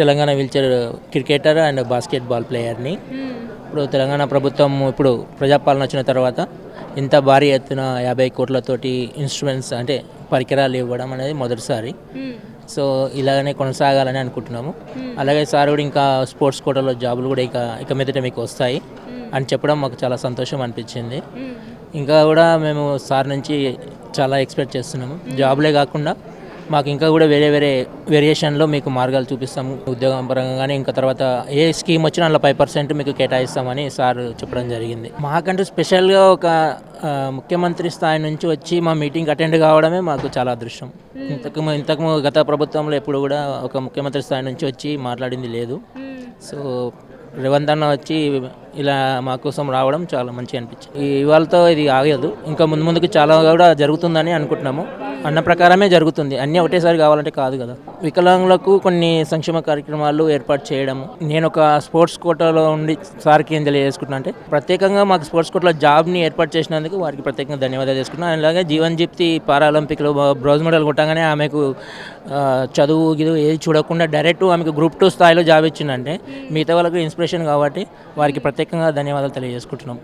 Telangana wheelchair cricketer and basketball ప్లేయర్ని. ఇప్పుడు తెలంగాణ ప్రభుత్వం ఇప్పుడు ప్రజాపాలన వచ్చిన తర్వాత ఇంత భారీ ఎత్తున యాభై కోట్లతోటి ఇన్స్ట్రుమెంట్స్ అంటే పరికరాలు ఇవ్వడం అనేది మొదటిసారి. సో ఇలాగనే కొనసాగాలని అనుకుంటున్నాము. అలాగే సార్ కూడా ఇంకా స్పోర్ట్స్ కోటాలో జాబులు కూడా ఇక ఇక మీదట మీకు వస్తాయి అని చెప్పడం మాకు చాలా సంతోషం అనిపించింది. ఇంకా కూడా మేము సార్ నుంచి చాలా ఎక్స్పెక్ట్ చేస్తున్నాము. జాబులే కాకుండా మాకు ఇంకా కూడా వేరే వేరే వేరియేషన్లో మీకు మార్గాలు చూపిస్తాము ఉద్యోగం పరంగా కానీ ఇంకా తర్వాత ఏ స్కీమ్ వచ్చినా అందులో ఫైవ్ పర్సెంట్ మీకు కేటాయిస్తామని సార్ చెప్పడం జరిగింది. మాకంటూ స్పెషల్గా ఒక ముఖ్యమంత్రి స్థాయి నుంచి వచ్చి మా మీటింగ్ అటెండ్ కావడమే మాకు చాలా అదృష్టం. ఇంతకు ఇంతకు గత ప్రభుత్వంలో ఎప్పుడు కూడా ఒక ముఖ్యమంత్రి స్థాయి నుంచి వచ్చి మాట్లాడింది లేదు. సో రేవంత్ అన్న వచ్చి ఇలా మా కోసం రావడం చాలా మంచిగా అనిపించింది. ఇవాళతో ఇది ఆగదు. ఇంకా ముందు ముందుకు చాలా కూడా జరుగుతుందని అనుకుంటున్నాము. అన్న ప్రకారమే జరుగుతుంది. అన్నీ ఒకటేసారి కావాలంటే కాదు కదా. వికలాంగులకు కొన్ని సంక్షేమ కార్యక్రమాలు ఏర్పాటు చేయడం నేను ఒక స్పోర్ట్స్ కోటాలో ఉండి సార్కి ఏం తెలియజేసుకుంటున్నా అంటే ప్రత్యేకంగా మాకు స్పోర్ట్స్ కోటాలో జాబ్ని ఏర్పాటు చేసినందుకు వారికి ప్రత్యేకంగా ధన్యవాదాలు చేసుకున్నాను అలాగే జీవన్ జీప్తి పారాలింపిక్లో బ్రోజ్ మెడల్ కొట్టగానే ఆమెకు చదువు గిదు ఏది చూడకుండా డైరెక్ట్ ఆమెకు గ్రూప్ టూ స్థాయిలో జాబ్ ఇచ్చిందంటే మిగతా వాళ్ళకు ఇన్స్పిరేషన్ కాబట్టి వారికి ప్రత్యేకంగా ధన్యవాదాలు తెలియజేసుకుంటున్నాం.